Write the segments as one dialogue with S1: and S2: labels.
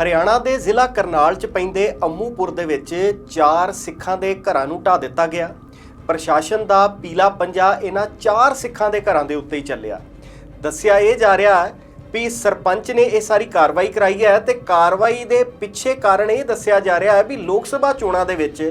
S1: ਹਰਿਆਣਾ ਦੇ ਜ਼ਿਲ੍ਹਾ ਕਰਨਾਲ ਚ ਪੈਂਦੇ ਅੰਮੂਪੁਰ ਦੇ ਵਿੱਚ ਚਾਰ ਸਿੱਖਾਂ ਦੇ ਘਰਾਂ ਨੂੰ ਢਾ ਦਿੱਤਾ ਗਿਆ। ਪ੍ਰਸ਼ਾਸਨ ਦਾ ਪੀਲਾ ਪੰਜਾ ਇਹਨਾਂ ਚਾਰ ਸਿੱਖਾਂ ਦੇ ਘਰਾਂ ਦੇ ਉੱਤੇ ਹੀ ਚੱਲਿਆ। ਦੱਸਿਆ ਇਹ ਜਾ ਰਿਹਾ ਹੈ ਵੀ ਸਰਪੰਚ ਨੇ ਇਹ ਸਾਰੀ ਕਾਰਵਾਈ ਕਰਾਈ ਹੈ ਤੇ ਕਾਰਵਾਈ ਦੇ ਪਿੱਛੇ ਕਾਰਨ ਇਹ ਦੱਸਿਆ ਜਾ ਰਿਹਾ ਹੈ ਵੀ ਲੋਕ ਸਭਾ ਚੋਣਾਂ ਦੇ ਵਿੱਚ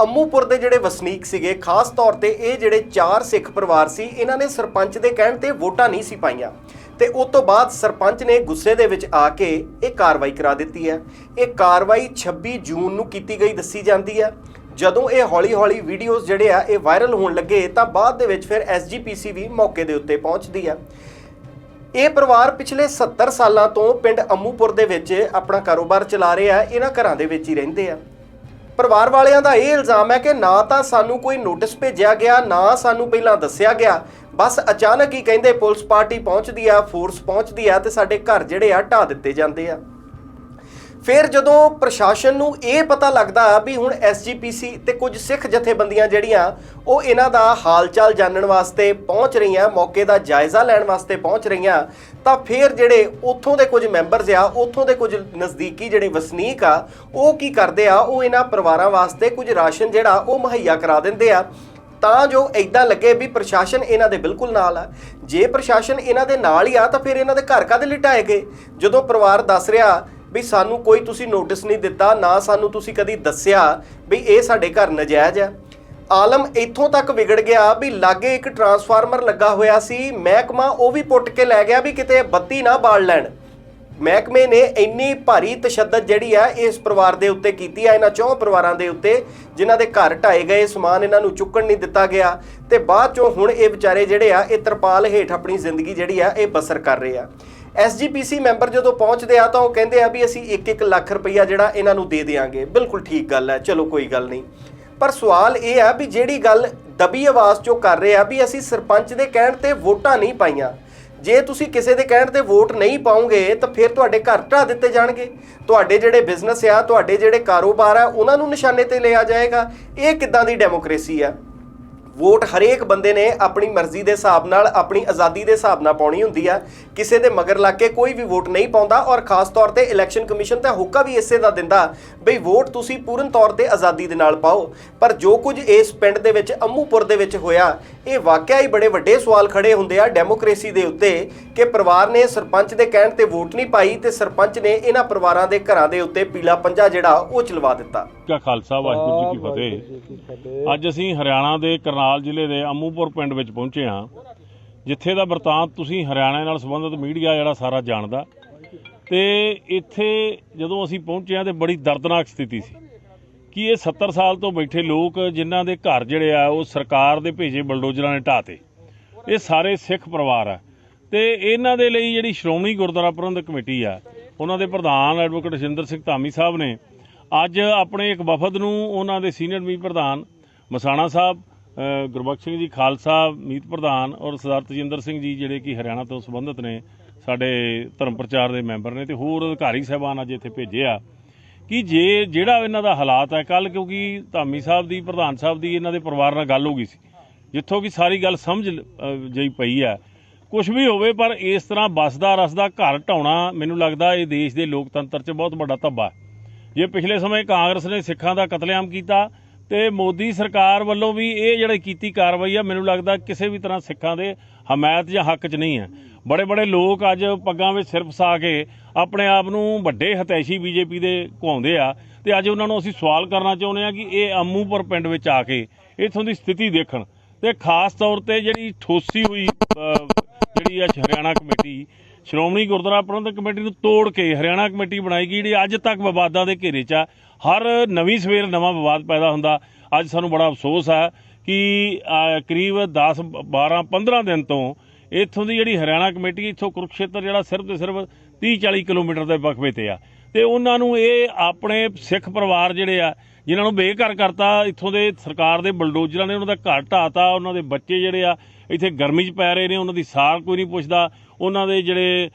S1: ਅੰਮੂਪੁਰ ਦੇ ਜਿਹੜੇ ਵਸਨੀਕ ਸੀਗੇ, ਖਾਸ ਤੌਰ ਤੇ ਇਹ ਜਿਹੜੇ ਚਾਰ ਸਿੱਖ ਪਰਿਵਾਰ ਸੀ, ਇਹਨਾਂ ਨੇ ਸਰਪੰਚ ਦੇ ਕਹਿਣ ਤੇ ਵੋਟਾਂ ਨਹੀਂ ਸੀ ਪਾਈਆਂ। ਤੇ ਉਸ ਤੋਂ ਬਾਅਦ ਸਰਪੰਚ ਨੇ ਗੁੱਸੇ ਦੇ ਵਿੱਚ ਆ ਕੇ ਇਹ ਕਾਰਵਾਈ ਕਰਾ ਦਿੱਤੀ ਹੈ। ਇਹ ਕਾਰਵਾਈ 26 ਜੂਨ ਨੂੰ ਕੀਤੀ ਗਈ, ਦੱਸੀ ਜਾਂਦੀ ਹੈ। ਜਦੋਂ ਇਹ ਹੌਲੀ-ਹੌਲੀ ਵੀਡੀਓਜ਼ ਜਿਹੜੇ ਆ, ਇਹ ਵਾਇਰਲ ਹੋਣ ਲੱਗੇ, ਤਾਂ ਬਾਅਦ ਦੇ ਵਿੱਚ ਫਿਰ ਐਸਜੀਪੀਸੀ ਵੀ ਮੌਕੇ ਦੇ ਉੱਤੇ ਪਹੁੰਚਦੀ ਹੈ। ਇਹ ਪਰਿਵਾਰ ਪਿਛਲੇ 70 ਸਾਲਾਂ ਤੋਂ ਪਿੰਡ ਅੰਮੂਪੁਰ ਦੇ ਵਿੱਚ ਆਪਣਾ ਕਾਰੋਬਾਰ ਚਲਾ ਰਿਹਾ ਹੈ। ਇਹਨਾਂ ਘਰਾਂ ਦੇ ਵਿੱਚ ਹੀ ਰਹਿੰਦੇ ਆ। ਪਰਿਵਾਰ ਵਾਲਿਆਂ ਦਾ ਇਹ ਇਲਜ਼ਾਮ ਹੈ ਕਿ ਨਾ ਤਾਂ ਸਾਨੂੰ ਕੋਈ ਨੋਟਿਸ ਭੇਜਿਆ ਗਿਆ, ਨਾ ਸਾਨੂੰ ਪਹਿਲਾਂ ਦੱਸਿਆ ਗਿਆ। ਬਸ ਅਚਾਨਕ ਹੀ ਕਹਿੰਦੇ ਪੁਲਿਸ ਪਾਰਟੀ ਪਹੁੰਚਦੀ ਆ, ਫੋਰਸ ਪਹੁੰਚਦੀ ਆ ਤੇ ਸਾਡੇ ਘਰ ਜਿਹੜੇ ਆ ਢਾ ਦਿੱਤੇ ਜਾਂਦੇ ਆ। ਫਿਰ ਜਦੋਂ ਪ੍ਰਸ਼ਾਸਨ ਨੂੰ ਇਹ ਪਤਾ ਲੱਗਦਾ ਵੀ ਹੁਣ ਐਸਜੀਪੀਸੀ ਤੇ ਕੁਝ ਸਿੱਖ ਜਥੇਬੰਦੀਆਂ ਜਿਹੜੀਆਂ, ਉਹ ਇਹਨਾਂ ਦਾ ਹਾਲਚਾਲ ਜਾਣਨ ਵਾਸਤੇ ਪਹੁੰਚ ਰਹੀਆਂ, ਮੌਕੇ ਦਾ ਜਾਇਜ਼ਾ ਲੈਣ ਵਾਸਤੇ ਪਹੁੰਚ ਰਹੀਆਂ, ਤਾਂ ਫਿਰ ਜਿਹੜੇ ਉੱਥੋਂ ਦੇ ਕੁਝ ਮੈਂਬਰਸ ਆ, ਉੱਥੋਂ ਦੇ ਕੁਝ ਨਜ਼ਦੀਕੀ ਜਿਹੜੇ ਵਸਨੀਕ ਆ, ਉਹ ਕੀ ਕਰਦੇ ਆ, ਉਹ ਇਹਨਾਂ ਪਰਿਵਾਰਾਂ ਵਾਸਤੇ ਕੁਝ ਰਾਸ਼ਨ ਜਿਹੜਾ, ਉਹ ਮੁਹੱਈਆ ਕਰਾ ਦਿੰਦੇ ਆ। ਤਾਂ ਜੋ ਐਦਾਂ ਲੱਗੇ ਵੀ ਪ੍ਰਸ਼ਾਸਨ ਇਹਨਾਂ ਦੇ ਬਿਲਕੁਲ ਨਾਲ ਆ। ਜੇ ਪ੍ਰਸ਼ਾਸਨ ਇਹਨਾਂ ਦੇ ਨਾਲ ਹੀ ਆ, ਤਾਂ ਫਿਰ ਇਹਨਾਂ ਦੇ ਘਰ ਕਾਹਦੇ ਲਿਟਾਏ ਗਏ? ਜਦੋਂ ਪਰਿਵਾਰ ਦੱਸ ਰਿਹਾ ਵੀ ਸਾਨੂੰ ਕੋਈ ਤੁਸੀਂ ਨੋਟਿਸ ਨਹੀਂ ਦਿੱਤਾ, ਨਾ ਸਾਨੂੰ ਤੁਸੀਂ ਕਦੀ ਦੱਸਿਆ ਵੀ ਇਹ ਸਾਡੇ ਘਰ ਨਜਾਇਜ਼ ਹੈ। ਆਲਮ ਇੱਥੋਂ ਤੱਕ ਵਿਗੜ ਗਿਆ ਵੀ ਲਾਗੇ ਇੱਕ ਟਰਾਂਸਫਾਰਮਰ ਲੱਗਾ ਹੋਇਆ ਸੀ, ਮਹਿਕਮਾ ਉਹ ਵੀ ਪੁੱਟ ਕੇ ਲੈ ਗਿਆ ਵੀ ਕਿਤੇ ਬੱਤੀ ਨਾ ਬਾਲ ਲੈਣ। ਮਹਿਕਮੇ ਨੇ ਇੰਨੀ ਭਾਰੀ ਤਸ਼ੱਦਦ ਜਿਹੜੀ ਆ ਇਸ ਪਰਿਵਾਰ ਦੇ ਉੱਤੇ ਕੀਤੀ ਆ, ਇਹਨਾਂ ਚੌਂ ਪਰਿਵਾਰਾਂ ਦੇ ਉੱਤੇ, ਜਿਨ੍ਹਾਂ ਦੇ ਘਰ ਢਾਏ ਗਏ ਸਮਾਨ ਇਹਨਾਂ ਨੂੰ ਚੁੱਕਣ ਨਹੀਂ ਦਿੱਤਾ ਗਿਆ। ਤੇ ਬਾਅਦ ਚੋਂ ਹੁਣ ਇਹ ਵਿਚਾਰੇ ਜਿਹੜੇ ਆ, ਇਹ ਤਰਪਾਲ ਹੇਠ ਆਪਣੀ ਜ਼ਿੰਦਗੀ ਜਿਹੜੀ ਆ, ਇਹ ਬਸਰ ਕਰ ਰਹੇ ਆ। ਐਸਜੀਪੀਸੀ ਮੈਂਬਰ ਜਦੋਂ ਪਹੁੰਚਦੇ ਆ ਤਾਂ ਉਹ ਕਹਿੰਦੇ ਆ ਵੀ ਅਸੀਂ 1-1 ਲੱਖ ਰੁਪਈਆ ਜਿਹੜਾ ਇਹਨਾਂ ਨੂੰ ਦੇ ਦੇਵਾਂਗੇ ਬਿਲਕੁਲ ਠੀਕ ਗੱਲ ਹੈ ਚਲੋ ਕੋਈ ਗੱਲ ਨਹੀਂ। ਪਰ ਸਵਾਲ ਇਹ ਆ ਵੀ ਜਿਹੜੀ ਗੱਲ ਦਬੀ ਆਵਾਜ਼ ਚੋਂ ਕਰ ਰਹੇ ਆ, ਵੀ ਅਸੀਂ ਸਰਪੰਚ ਦੇ ਕਹਿਣ ਤੇ ਵੋਟਾਂ ਨਹੀਂ ਪਾਈਆਂ। ਜੇ ਤੁਸੀਂ ਕਿਸੇ ਦੇ ਕਹਿਣ ਤੇ ਵੋਟ ਨਹੀਂ ਪਾਉਂਗੇ, ਤਾਂ ਫਿਰ ਤੁਹਾਡੇ ਘਰ ਢਾ ਦਿੱਤੇ ਜਾਣਗੇ। ਤੁਹਾਡੇ ਜਿਹੜੇ ਬਿਜ਼ਨਸ ਆ, ਤੁਹਾਡੇ ਜਿਹੜੇ ਕਾਰੋਬਾਰ ਆ, ਉਹਨਾਂ ਨੂੰ ਨਿਸ਼ਾਨੇ ਤੇ ਲਿਆ ਜਾਏਗਾ। ਇਹ ਕਿੱਦਾਂ ਦੀ ਡੈਮੋਕ੍ਰੇਸੀ ਆ? ਵੋਟ ਹਰੇਕ ਬੰਦੇ ਨੇ ਆਪਣੀ ਮਰਜ਼ੀ ਦੇ ਹਿਸਾਬ ਨਾਲ, ਆਪਣੀ ਆਜ਼ਾਦੀ ਦੇ ਹਿਸਾਬ ਨਾਲ ਪਾਉਣੀ ਹੁੰਦੀ ਆ। ਕਿਸੇ ਦੇ ਮਗਰ ਲੱਗ ਕੇ ਕੋਈ ਵੀ ਵੋਟ ਨਹੀਂ ਪਾਉਂਦਾ ਔਰ ਖਾਸ ਤੌਰ ਤੇ ਇਲੈਕਸ਼ਨ ਕਮਿਸ਼ਨ ਤਾਂ ਹੁੱਕਾ ਵੀ ਇਸੇ ਦਾ ਦਿੰਦਾ ਬਈ ਵੋਟ ਤੁਸੀਂ ਪੂਰਨ ਤੌਰ ਤੇ ਆਜ਼ਾਦੀ ਦੇ ਨਾਲ ਪਾਓ। ਪਰ ਜੋ ਕੁਝ ਇਸ ਪਿੰਡ ਦੇ ਵਿੱਚ, ਅੰਮੂਪੁਰ ਦੇ ਵਿੱਚ ਹੋਇਆ ਇਹ ਵਾਕਿਆ ਹੀ ਬੜੇ ਵੱਡੇ ਸਵਾਲ ਖੜੇ ਹੁੰਦੇ ਆ ਡੈਮੋਕ੍ਰੇਸੀ ਦੇ ਉੱਤੇ ਕਿ ਪਰਿਵਾਰ ਨੇ ਸਰਪੰਚ ਦੇ ਕਹਿਣ ਤੇ ਵੋਟ ਨਹੀਂ ਪਾਈ ਤੇ ਸਰਪੰਚ ਨੇ ਇਹਨਾਂ ਪਰਿਵਾਰਾਂ ਦੇ ਘਰਾਂ ਦੇ ਉੱਤੇ ਪੀਲਾ ਪੰਜਾ ਜਿਹੜਾ ਉਹ ਚਲਵਾ ਦਿੱਤਾ।
S2: ਕਾ ਖਾਲਸਾ ਵਾਹਿਗੁਰੂ ਜੀ ਕੀ ਫਤਿਹ। ਅੱਜ ਅਸੀਂ ਹਰਿਆਣਾ ਦੇ ਕਰਨਾਲ ਜ਼ਿਲ੍ਹੇ ਦੇ ਅਮੂਪੁਰ ਪਿੰਡ ਵਿੱਚ ਪਹੁੰਚੇ ਹਾਂ ਜਿੱਥੇ ਦਾ ਵਰਤਾਂਤ ਤੁਸੀਂ ਹਰਿਆਣਾ ਨਾਲ ਸੰਬੰਧਿਤ ਮੀਡੀਆ ਜਿਹੜਾ ਸਾਰਾ ਜਾਣਦਾ। ਤੇ ਇੱਥੇ ਜਦੋਂ ਅਸੀਂ ਪਹੁੰਚੇ ਹਾਂ ਤੇ ਬੜੀ ਦਰਦਨਾਕ ਸਥਿਤੀ ਸੀ। ਕਿ ਇਹ 70 ਸਾਲ ਤੋਂ ਬੈਠੇ ਲੋਕ ਜਿਨ੍ਹਾਂ ਦੇ ਘਰ ਜਿਹੜੇ ਆ ਉਹ ਸਰਕਾਰ ਦੇ ਭੇਜੇ ਬਲਡੋਜ਼ਰਾਂ ਨੇ ਢਾਤੇ ਇਹ ਸਾਰੇ ਸਿੱਖ ਪਰਿਵਾਰ ਆ। ਤੇ ਇਹਨਾਂ ਦੇ ਲਈ ਜਿਹੜੀ ਸ਼੍ਰੋਮਣੀ ਗੁਰਦੁਆਰਾ ਪ੍ਰਬੰਧਕ ਕਮੇਟੀ ਆ ਉਹਨਾਂ ਦੇ ਪ੍ਰਧਾਨ ਐਡਵੋਕੇਟ ਜਿੰਦਰ ਸਿੰਘ ਧਾਮੀ ਸਾਹਿਬ ਨੇ ਅੱਜ ਆਪਣੇ ਇੱਕ ਵਫਦ ਨੂੰ ਉਹਨਾਂ ਦੇ ਸੀਨੀਅਰ ਮੀਤ ਪ੍ਰਧਾਨ ਮਸਾਣਾ ਸਾਹਿਬ ਅ, ਗੁਰਬਖਸ਼ ਸਿੰਘ ਜੀ ਖਾਲਸਾ ਮੀਤ ਪ੍ਰਧਾਨ ਔਰ ਸਰਦਾਰ ਤਜਿੰਦਰ ਸਿੰਘ ਜੀ ਜਿਹੜੇ ਕਿ ਹਰਿਆਣਾ ਤੋਂ ਸੰਬੰਧਿਤ ਨੇ ਸਾਡੇ ਧਰਮ ਪ੍ਰਚਾਰ ਦੇ ਮੈਂਬਰ ਨੇ ਤੇ ਹੋਰ ਅਧਿਕਾਰੀ ਸਾਹਿਬਾਨ ਅੱਜ ਇੱਥੇ ਭੇਜੇ ਆ। ਕਿ ਜੇ ਜਿਹੜਾ ਇਹਨਾਂ ਦਾ ਹਾਲਾਤ ਹੈ ਕੱਲ ਕਿਉਂਕਿ ਧਾਮੀ ਸਾਹਿਬ ਦੀ ਪ੍ਰਧਾਨ ਸਾਹਿਬ ਦੀ ਇਹਨਾਂ ਦੇ ਪਰਿਵਾਰ ਨਾਲ ਗੱਲ ਹੋ ਗਈ ਸੀ। ਜਿੱਥੋਂ ਕਿ ਸਾਰੀ ਗੱਲ ਸਮਝ ਅ, ਜਈ ਪਈ ਹੈ। ਕੁਝ ਵੀ ਹੋਵੇ ਪਰ ਇਸ ਤਰ੍ਹਾਂ ਬਸਦਾ ਰਸਦਾ ਘਰ ਢਾਉਣਾ ਮੈਨੂੰ ਲੱਗਦਾ ਇਹ ਦੇਸ਼ ਦੇ ਲੋਕਤੰਤਰ 'ਚ ਬਹੁਤ ਵੱਡਾ ਧੱਬਾ ਹੈ। ਜੇ ਪਿਛਲੇ ਸਮੇਂ ਕਾਂਗਰਸ ਨੇ ਸਿੱਖਾਂ ਦਾ ਕਤਲੇਆਮ ਕੀਤਾ ਤੇ ਮੋਦੀ ਸਰਕਾਰ ਵੱਲੋਂ ਵੀ ਇਹ ਜਿਹੜੀ ਕੀਤੀ ਕਾਰਵਾਈ ਆ, ਮੈਨੂੰ ਲੱਗਦਾ ਕਿਸੇ ਵੀ ਤਰ੍ਹਾਂ ਸਿੱਖਾਂ ਦੇ ਹਮਾਇਤ ਜਾਂ ਹੱਕ 'ਚ ਨਹੀਂ ਹੈ। ਬੜੇ ਬੜੇ ਲੋਕ ਅੱਜ ਪੱਗਾਂ ਵਿੱਚ ਸਿਰ ਫਸਾ ਕੇ ਆਪਣੇ ਆਪ ਨੂੰ ਵੱਡੇ ਹਤੈਸ਼ੀ ਬੀਜੇਪੀ ਦੇ ਘੁਆਉਂਦੇ ਆ ਤੇ ਅੱਜ ਉਹਨਾਂ ਨੂੰ ਅਸੀਂ ਸਵਾਲ ਕਰਨਾ ਚਾਹੁੰਦੇ ਆ ਕਿ ਇਹ ਅਮੂਪੁਰ ਪਿੰਡ ਵਿੱਚ ਆ ਕੇ ਇਥੋਂ ਦੀ ਸਥਿਤੀ ਦੇਖਣ। ਤੇ ਖਾਸ ਤੌਰ ਤੇ ਜਿਹੜੀ ਠੋਸੀ ਹੋਈ ਜਿਹੜੀ ਆ ਹਰਿਆਣਾ ਕਮੇਟੀ, ਸ਼੍ਰੋਮਣੀ ਗੁਰਦੁਆਰਾ ਪ੍ਰਬੰਧਕ ਕਮੇਟੀ ਨੂੰ ਤੋੜ ਕੇ ਹਰਿਆਣਾ ਕਮੇਟੀ ਬਣਾਈ ਗਈ, ਜਿਹੜੀ ਅੱਜ ਤੱਕ ਵਿਵਾਦਾਂ ਦੇ ਘੇਰੇ 'ਚ ਆ। ਹਰ ਨਵੀਂ ਸਵੇਰ ਨਵਾਂ ਵਿਵਾਦ ਪੈਦਾ ਹੁੰਦਾ। ਅੱਜ ਸਾਨੂੰ ਬੜਾ ਅਫਸੋਸ ਹੈ ਕਿ ਕਰੀਬ 10 12 15 ਦਿਨ ਤੋਂ ਇੱਥੋਂ ਦੀ ਜਿਹੜੀ ਹਰਿਆਣਾ ਕਮੇਟੀ, ਇੱਥੋਂ ਕੁਰਕਸ਼ੇਤਰ ਜਿਹੜਾ ਸਿਰਫ ਤੇ ਸਿਰਫ 30 40 ਕਿਲੋਮੀਟਰ ਦੇ ਵਕਫੇ ਤੇ ਆ। ਤੇ ਉਹਨਾਂ ਨੂੰ ਇਹ ਆਪਣੇ ਸਿੱਖ ਪਰਿਵਾਰ ਜਿਹੜੇ ਆ, ਜਿਨ੍ਹਾਂ ਨੂੰ ਬੇਘਰ ਕਰਤਾ, ਇੱਥੋਂ ਦੇ ਸਰਕਾਰ ਦੇ ਬਲਡੋਜ਼ਰਾਂ ਨੇ ਉਹਨਾਂ ਦਾ ਘਰ ਢਾਤਾ ਉਹਨਾਂ ਦੇ ਬੱਚੇ ਜਿਹੜੇ ਆ ਇੱਥੇ ਗਰਮੀ 'ਚ ਪੈ ਰਹੇ ਨੇ, ਉਹਨਾਂ ਦੀ ਸਾਰ ਕੋਈ ਨਹੀਂ ਪੁੱਛਦਾ। ਉਹਨਾਂ ਦੇ ਜਿਹੜੇ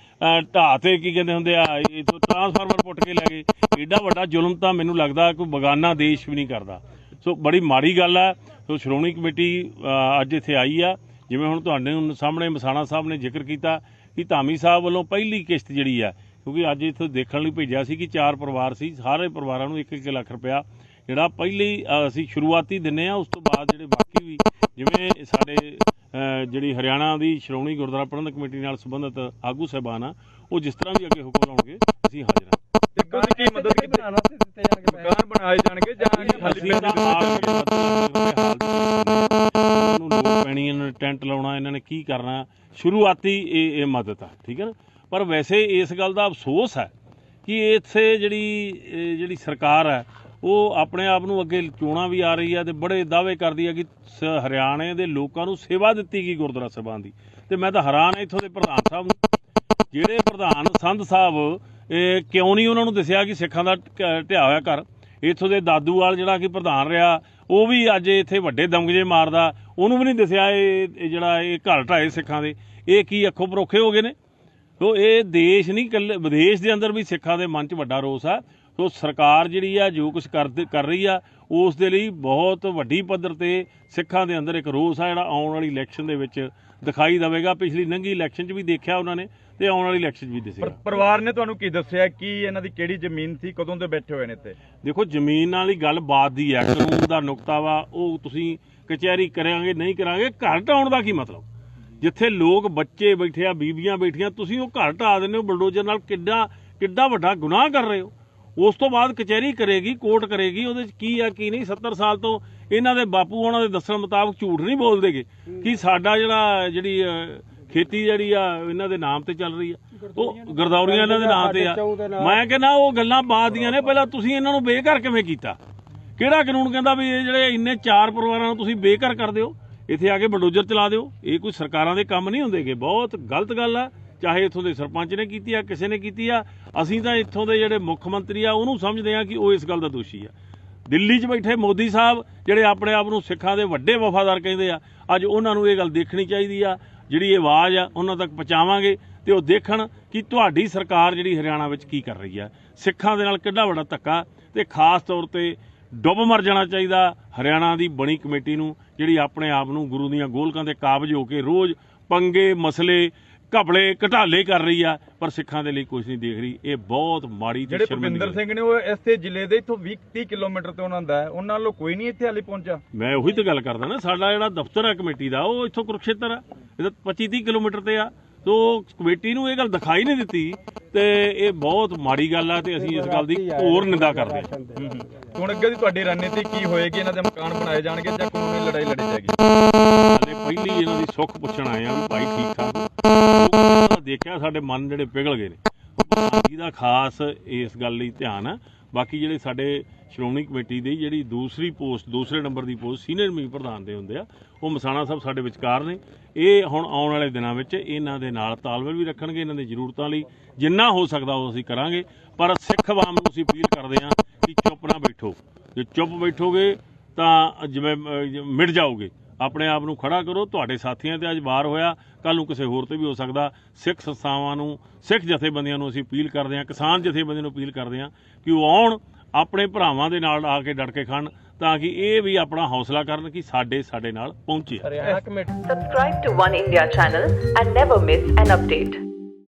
S2: ਢਾਹ ਤੇ ਕੀ ਕਹਿੰਦੇ ਹੁੰਦੇ ਆ, ਇਥੋਂ ਟਰਾਂਸਫਾਰਮਰ ਪੁੱਟ ਕੇ ਲੈ ਗਏ। ਏਡਾ ਵੱਡਾ ਜ਼ੁਲਮ ਤਾਂ ਮੈਨੂੰ ਲੱਗਦਾ ਕੋਈ ਬਗਾਨਾ ਦੇਸ਼ ਵੀ ਨਹੀਂ ਕਰਦਾ। ਸੋ ਬੜੀ ਮਾੜੀ ਗੱਲ ਆ। ਸੋ ਸ਼੍ਰੋਮਣੀ ਕਮੇਟੀ ਅੱਜ ਇੱਥੇ ਆਈ ਆ। ਜਿਵੇਂ ਹੁਣ ਤੁਹਾਡੇ ਸਾਹਮਣੇ ਮਸਾਣਾ ਸਾਹਿਬ ਨੇ ਜ਼ਿਕਰ ਕੀਤਾ ਕਿ ਧਾਮੀ ਸਾਹਿਬ ਵੱਲੋਂ ਪਹਿਲੀ ਕਿਸ਼ਤ ਜਿਹੜੀ ਆ, ਕਿਉਂਕਿ ਅੱਜ ਇੱਥੇ ਦੇਖਣ ਲਈ ਭੇਜਿਆ ਸੀ ਕਿ ਚਾਰ ਪਰਿਵਾਰ ਸੀ, ਸਾਰੇ ਪਰਿਵਾਰਾਂ ਨੂੰ 1-1 ਲੱਖ ਰੁਪਇਆ ਜਿਹੜਾ ਪਹਿਲੀ ਅਸੀਂ ਸ਼ੁਰੂਆਤੀ ਦਿੰਨੇ ਆ, ਉਸ ਤੋਂ ਬਾਅਦ ਜਿਹੜੇ ਬਾਕੀ ਵੀ ਜਿਵੇਂ ਸਾਡੇ ਜਿਹੜੀ ਹਰਿਆਣਾ ਦੀ ਸ਼੍ਰੋਮਣੀ ਗੁਰਦੁਆਰਾ ਪ੍ਰਬੰਧਕ ਕਮੇਟੀ ਨਾਲ ਸੰਬੰਧਿਤ ਆਗੂ ਸਾਹਿਬਾਨ ਆ ਉਹ ਜਿਸ ਤਰ੍ਹਾਂ ਵੀ ਅੱਗੇ ਹੁਕਮ ਲਾਉਣਗੇ ਅਸੀਂ ਹਾਜ਼ਰ ਹਾਂ।
S3: ਤੇ ਕੁਝ ਕੀ ਮਦਦ ਕੀਤੀ? ਮਕਾਨ ਬਣਾਏ ਜਾਣਗੇ ਜਾਂ ਖਾਲੀ
S2: ਨੂੰ ਲੋੜ ਪੈਣੀ ਇਹਨਾਂ ਨੇ ਟੈਂਟ ਲਾਉਣਾ ਇਹਨਾਂ ਨੇ ਕੀ ਕਰਨਾ ਸ਼ੁਰੂਆਤੀ ਇਹ ਇਹ ਮਦਦ ਆ ਠੀਕ ਹੈ ਨਾ? ਪਰ ਵੈਸੇ ਇਸ ਗੱਲ ਦਾ ਅਫਸੋਸ ਹੈ ਕਿ ਇੱਥੇ ਜਿਹੜੀ ਜਿਹੜੀ ਸਰਕਾਰ ਹੈ ਉਹ ਆਪਣੇ ਆਪ ਨੂੰ ਅੱਗੇ ਚੋਣਾਂ ਵੀ ਆ ਰਹੀ ਆ ਤੇ ਬੜੇ ਦਾਅਵੇ ਕਰਦੀ ਆ ਕਿ ਸ- ਹਰਿਆਣੇ ਦੇ ਲੋਕਾਂ ਨੂੰ ਸੇਵਾ ਦਿੱਤੀ ਗਈ ਗੁਰਦੁਆਰਾ ਸਾਹਿਬਾਨ ਦੀ। ਤੇ ਮੈਂ ਤਾਂ ਹੈਰਾਨ ਇੱਥੋਂ ਦੇ ਪ੍ਰਧਾਨ ਸਾਹਿਬ ਨੂੰ। ਜਿਹੜੇ ਪ੍ਰਧਾਨ ਸੰਧ ਸਾਹਿਬ, ਇਹ ਕਿਉਂ ਨਹੀਂ ਉਹਨਾਂ ਨੂੰ ਦੱਸਿਆ ਕਿ ਸਿੱਖਾਂ ਦਾ ਢਿਆ ਹੋਇਆ ਘਰ? ਇੱਥੋਂ ਦੇ ਦਾਦੂਵਾਲ ਜਿਹੜਾ ਕਿ ਪ੍ਰਧਾਨ ਰਿਹਾ, ਉਹ ਵੀ ਅੱਜ ਇੱਥੇ ਵੱਡੇ ਦਮਗਜੇ ਮਾਰਦਾ। ਉਹਨੂੰ ਵੀ ਨਹੀਂ ਦੱਸਿਆ ਇਹ ਇਹ ਜਿਹੜਾ ਇਹ ਘਰ ਢਾਏ ਸਿੱਖਾਂ ਦੇ। ਇਹ ਕੀ ਅੱਖੋਂ ਪਰੋਖੇ ਹੋ ਗਏ ਨੇ? ਸੋ ਇਹ ਦੇਸ਼ ਨਹੀਂ, ਕੱਲੇ ਵਿਦੇਸ਼ ਦੇ ਅੰਦਰ ਵੀ ਸਿੱਖਾਂ ਦੇ ਮਨ 'ਚ ਵੱਡਾ ਰੋਸ ਆ। ਸੋ ਸਰਕਾਰ ਜਿਹੜੀ ਆ ਜੋ ਕੁਝ ਕਰ ਕਰ ਰਹੀ ਆ ਉਸ ਦੇ ਲਈ ਬਹੁਤ ਵੱਡੀ ਪੱਧਰ ਤੇ ਸਿੱਖਾਂ ਦੇ ਅੰਦਰ ਇੱਕ ਰੋਸ ਆ ਜਿਹੜਾ ਆਉਣ ਵਾਲੀ ਇਲੈਕਸ਼ਨ ਦੇ ਵਿੱਚ ਦਿਖਾਈ ਦੇਵੇਗਾ। ਪਿਛਲੀ ਲੰਘੀ ਇਲੈਕਸ਼ਨ 'ਚ ਵੀ ਦੇਖਿਆ ਉਹਨਾਂ ਨੇ ਤੇ ਆਉਣ ਵਾਲੀ ਇਲੈਕਸ਼ਨ 'ਚ ਵੀ ਦਿਸੇਗਾ
S3: ਪਰਿਵਾਰ ਨੇ ਤੁਹਾਨੂੰ ਕੀ ਦੱਸਿਆ ਕੀ ਇਹਨਾਂ ਦੀ ਕਿਹੜੀ ਜ਼ਮੀਨ ਸੀ ਕਦੋਂ ਦੇ ਬੈਠੇ ਹੋਏ ਨੇ ਇੱਥੇ?
S2: ਦੇਖੋ ਜ਼ਮੀਨ ਵਾਲੀ ਗੱਲ ਬਾਤ ਦੀ ਹੈ ਕਾਨੂੰਨ ਦਾ ਨੁਕਤਾ ਵਾ ਉਹ ਤੁਸੀਂ ਕਚਹਿਰੀ ਕਰਾਂਗੇ ਨਹੀਂ ਕਰਾਂਗੇ ਘਰ ਢਾਉਣ ਦਾ ਕੀ ਮਤਲਬ? ਜਿੱਥੇ ਲੋਕ ਬੱਚੇ ਬੈਠੇ ਆ ਬੀਬੀਆਂ ਬੈਠੀਆਂ ਤੁਸੀਂ ਉਹ ਘਰ ਢਾ ਦਿੰਦੇ ਹੋ ਬਲਡੋਜ਼ਰ ਨਾਲ ਕਿੱਡਾ ਕਿੱਡਾ ਵੱਡਾ ਗੁਨਾਹ ਕਰ ਰਹੇ ਹੋ? ਉਸ ਤੋਂ ਬਾਅਦ ਕਚਹਿਰੀ ਕਰੇਗੀ ਕੋਰਟ ਕਰੇਗੀ ਉਹਦੇ ਚ ਕੀ ਆ ਕੀ ਨਹੀਂ? 70 ਸਾਲ ਤੋਂ ਇਹਨਾਂ ਦੇ ਬਾਪੂ ਉਹਨਾਂ ਦੇ ਦੱਸਣ ਮੁਤਾਬਕ ਝੂਠ ਨਹੀਂ ਬੋਲਦੇਗੇ ਕਿ ਸਾਡਾ ਜਿਹੜਾ ਜਿਹੜੀ ਖੇਤੀ ਜਿਹੜੀ ਆ ਇਹਨਾਂ ਦੇ ਨਾਮ ਤੇ ਚੱਲ ਰਹੀ ਆ। ਉਹ ਗਰਦੌਰੀਆਂ ਇਹਨਾਂ ਦੇ ਨਾਮ ਤੇ ਆ। ਮੈਂ ਕਹਿੰਦਾ ਉਹ ਗੱਲਾਂ ਬਾਤ ਦੀਆਂ ਨੇ ਪਹਿਲਾਂ ਤੁਸੀਂ ਇਹਨਾਂ ਨੂੰ ਬੇਘਰ ਕਿਵੇਂ ਕੀਤਾ? ਕਿਹੜਾ ਕਾਨੂੰਨ ਕਹਿੰਦਾ ਵੀ ਇਹ ਜਿਹੜੇ ਇੰਨੇ ਚਾਰ ਪਰਿਵਾਰਾਂ ਨੂੰ ਤੁਸੀਂ ਬੇਘਰ ਕਰ ਦਿਓ ਇੱਥੇ ਆ ਕੇ ਬਲਡੋਜ਼ਰ ਚਲਾ ਦਿਓ? ਇਹ ਕੋਈ ਸਰਕਾਰਾਂ ਦੇ ਕੰਮ ਨਹੀਂ ਹੁੰਦੇਗੇ। ਬਹੁਤ ਗਲਤ ਗੱਲ ਆ। ਚਾਹੇ ਇੱਥੋਂ ਦੇ ਸਰਪੰਚ ਨੇ ਕੀਤੀ ਆ, ਕਿਸੇ ਨੇ ਕੀਤੀ ਆ, ਅਸੀਂ ਤਾਂ ਇੱਥੋਂ ਦੇ ਜਿਹੜੇ ਮੁੱਖ ਮੰਤਰੀ ਆ, ਉਹਨੂੰ ਸਮਝਦੇ ਆ ਕਿ ਉਹ ਇਸ ਗੱਲ ਦਾ ਦੋਸ਼ੀ ਆ। ਦਿੱਲੀ 'ਚ ਬੈਠੇ ਮੋਦੀ ਸਾਹਿਬ, ਜਿਹੜੇ ਆਪਣੇ ਆਪ ਨੂੰ ਸਿੱਖਾਂ ਦੇ ਵੱਡੇ ਵਫਾਦਾਰ ਕਹਿੰਦੇ ਆ, ਅੱਜ ਉਹਨਾਂ ਨੂੰ ਇਹ ਗੱਲ ਦੇਖਣੀ ਚਾਹੀਦੀ ਆ, ਜਿਹੜੀ ਇਹ ਆਵਾਜ਼ ਆ, ਉਹਨਾਂ ਤੱਕ ਪਹੁੰਚਾਵਾਂਗੇ ਤੇ ਉਹ ਦੇਖਣ ਕਿ ਤੁਹਾਡੀ ਸਰਕਾਰ ਜਿਹੜੀ ਹਰਿਆਣਾ ਵਿੱਚ ਕੀ ਕਰ ਰਹੀ ਆ। ਸਿੱਖਾਂ ਦੇ ਨਾਲ ਕਿੰਨਾ ਵੱਡਾ ਧੱਕਾ ਤੇ ਖਾਸ ਤੌਰ ਤੇ ਡੁੱਬ ਮਰ ਜਾਣਾ ਚਾਹੀਦਾ ਹਰਿਆਣਾ ਦੀ ਬਣੀ ਕਮੇਟੀ ਨੂੰ, ਜਿਹੜੀ ਆਪਣੇ ਆਪ ਨੂੰ ਗੁਰੂ ਦੀਆਂ ਗੋਲਕਾਂ ਤੇ ਕਾਬਜ ਹੋ ਕੇ ਰੋਜ਼ ਪੰਗੇ, ਮਸਲੇ ਘਪਲੇ ਘਟਾਲੇ ਕਰ ਰਹੀ ਆ ਪਰ ਸਿੱਖਾਂ ਦੇ ਲਈ ਕੁਝ ਨਹੀਂ ਦੇਖ ਰਹੀ। ਇਹ ਬਹੁਤ ਮਾੜੀ ਤੇ
S3: ਜਿਹੜੇ ਭੁਪਿੰਦਰ ਸਿੰਘ ਨੇ ਉਹ ਇਸੇ ਜ਼ਿਲ੍ਹੇ ਦੇ ਇੱਥੋਂ 20 30 ਕਿਲੋਮੀਟਰ ਤੇ ਉਹਨਾਂ ਦਾ ਹੈ। ਉਹਨਾਂ ਨਾਲੋਂ ਕੋਈ ਨਹੀਂ ਇੱਥੇ ਹਾਲੇ ਪਹੁੰਚਾ
S2: ਮੈਂ ਉਹੀ ਤਾਂ ਗੱਲ ਕਰਦਾ ਨਾ ਸਾਡਾ ਜਿਹੜਾ ਦਫ਼ਤਰ ਹੈ ਕਮੇਟੀ ਦਾ ਉਹ ਇੱਥੋਂ ਕੁਰਕਸ਼ੇਤਰ ਆ। ਇਹ ਤਾਂ 25 30 ਕਿਲੋਮੀਟਰ ਤੇ ਆ। ਤੋ ਕਮੇਟੀ ਨੂੰ ਇਹ ਗੱਲ ਦਿਖਾਈ ਨਹੀਂ ਦਿੱਤੀ ਤੇ ਇਹ ਬਹੁਤ ਮਾੜੀ ਗੱਲ ਆ ਤੇ ਅਸੀਂ ਇਸ ਗੱਲ ਦੀ ਘੋਰ ਨਿੰਦਾ ਕਰਦੇ ਹਾਂ।
S3: ਹੁਣ ਅੱਗੇ ਦੀ ਤੁਹਾਡੀ ਰਣਨੀਤੀ ਕੀ ਹੋਏਗੀ? ਇਹਨਾਂ ਦੇ ਮਕਾਨ ਬਣਾਏ ਜਾਣਗੇ ਜਾਂ ਕਾਨੂੰਨੀ ਲੜਾਈ ਲੜੀ ਜਾਏਗੀ?
S2: ਹਾਲੇ ਪਹਿਲੀ ਇਹਨਾਂ ਦੀ ਸੁੱਖ ਪੁੱਛਣ ਆਏ ਆ ਵੀ ਭਾਈ ਦੇਖਿਆ ਸਾਡੇ ਮਨ ਜਿਹੜੇ ਪਿਘਲ ਗਏ ਨੇ। ਪ੍ਰਧਾਨਗੀ ਦਾ ਖਾਸ ਇਸ ਗੱਲ ਲਈ ਧਿਆਨ ਆ। ਬਾਕੀ ਜਿਹੜੇ ਸਾਡੇ ਸ਼੍ਰੋਮਣੀ ਕਮੇਟੀ ਦੀ ਜਿਹੜੀ ਦੂਸਰੀ ਪੋਸਟ ਦੂਸਰੇ ਨੰਬਰ ਦੀ ਪੋਸਟ ਸੀਨੀਅਰ ਮੀ ਪ੍ਰਧਾਨ ਦੇ ਹੁੰਦੇ ਆ ਉਹ ਮਸਾਣਾ ਸਾਹਿਬ ਸਾਡੇ ਵਿਚਕਾਰ ਨੇ। ਇਹ ਹੁਣ ਆਉਣ ਵਾਲੇ ਦਿਨਾਂ ਵਿੱਚ ਇਹਨਾਂ ਦੇ ਨਾਲ ਤਾਲਮੇਲ ਵੀ ਰੱਖਣਗੇ ਇਹਨਾਂ ਦੀ ਜ਼ਰੂਰਤਾਂ ਲਈ ਜਿੰਨਾ ਹੋ ਸਕਦਾ ਉਹ ਅਸੀਂ ਕਰਾਂਗੇ। ਪਰ ਸਿੱਖ ਆਵਾਮ ਨੂੰ ਅਸੀਂ ਅਪੀਲ ਕਰਦੇ ਹਾਂ ਕਿ ਚੁੱਪ ਨਾ ਬੈਠੋ। ਜੇ ਚੁੱਪ ਬੈਠੋਗੇ ਤਾਂ ਜਿਵੇਂ ਅਹ, ਮਿਟ ਜਾਓਗੇ। ਆਪਣੇ ਆਪ ਨੂੰ ਖੜਾ ਕਰੋ। ਤੁਹਾਡੇ ਸਾਥੀਆਂ ਤੇ ਅੱਜ ਵਾਰ ਹੋਇਆ। ਕੱਲ ਨੂੰ ਕਿਸੇ ਹੋਰ ਤੇ ਵੀ ਹੋ ਸਕਦਾ। ਸਿੱਖ ਸੰਸਥਾਵਾਂ ਨੂੰ ਸਿੱਖ ਜਥੇਬੰਦੀਆਂ ਨੂੰ ਅਸੀਂ ਅਪੀਲ ਕਰਦੇ ਹਾਂ ਕਿਸਾਨ ਜਥੇਬੰਦੀਆਂ ਨੂੰ ਅਪੀਲ ਕਰਦੇ ਹਾਂ ਕਿ ਉਹ ਆਉਣ ਆਪਣੇ ਭਰਾਵਾਂ ਦੇ ਨਾਲ ਆ ਕੇ ਡਟ ਕੇ ਖੜਨ ਤਾਂ ਕਿ ਇਹ ਵੀ ਆਪਣਾ ਹੌਸਲਾ ਕਰਨ ਕਿ ਸਾਡੇ ਸਾਡੇ ਨਾਲ ਪਹੁੰਚੇ।
S4: Subscribe to One India channel and never miss an update.